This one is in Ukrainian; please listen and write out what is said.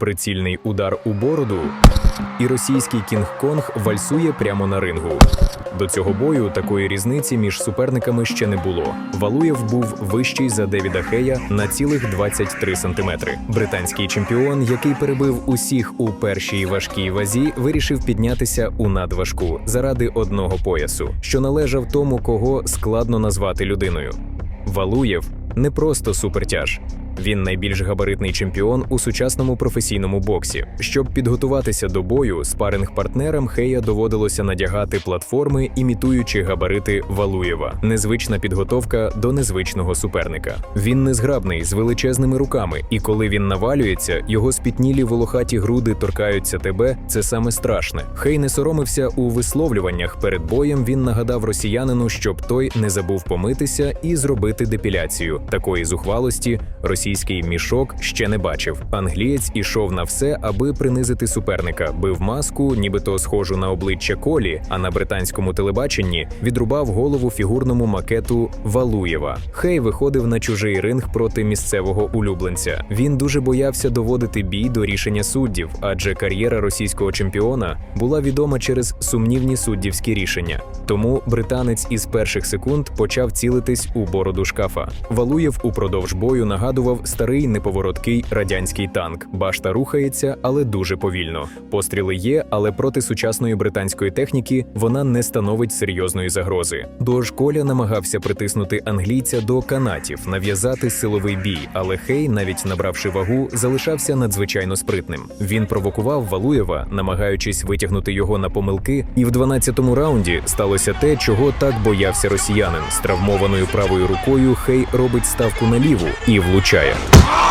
прицільний удар у бороду, і російський Кінг-Конг вальсує прямо на рингу. До цього бою такої різниці між суперниками ще не було. Валуєв був вищий за Девіда Хея на цілих 23 сантиметри. Британський чемпіон, який перебив усіх у першій важкій вазі, вирішив піднятися у надважку заради одного поясу, що належав тому, кого складно назвати людиною. Валуєв не просто супертяж. Він найбільш габаритний чемпіон у сучасному професійному боксі. Щоб підготуватися до бою, спаринг-партнерам Хея доводилося надягати платформи, імітуючи габарити Валуєва. Незвична підготовка до незвичного суперника. Він незграбний з величезними руками, і коли він навалюється, його спітнілі волохаті груди торкаються тебе. Це саме страшне. Хей не соромився у висловлюваннях. Перед боєм він нагадав росіянину, щоб той не забув помитися і зробити депіляцію. Такої зухвалості російський мішок ще не бачив. Англієць ішов на все, аби принизити суперника. Бив маску, нібито схожу на обличчя колі. А на британському телебаченні відрубав голову фігурному макету Валуєва. Хей виходив на чужий ринг проти місцевого улюбленця. Він дуже боявся доводити бій до рішення суддів, адже кар'єра російського чемпіона була відома через сумнівні суддівські рішення. Тому британець із перших секунд почав цілитись у бороду шкафа. Валуєв упродовж бою нагадував старий неповороткий радянський танк. Башта рухається, але дуже повільно. Постріли є, але проти сучасної британської техніки вона не становить серйозної загрози. Дож Коля намагався притиснути англійця до канатів, нав'язати силовий бій, але Хей, навіть набравши вагу, залишався надзвичайно спритним. Він провокував Валуєва, намагаючись витягнути його на помилки, і в 12-му раунді сталося те, чого так боявся росіянин. З травмованою правою рукою Хей робить ставку на ліву і влучає. Gaia.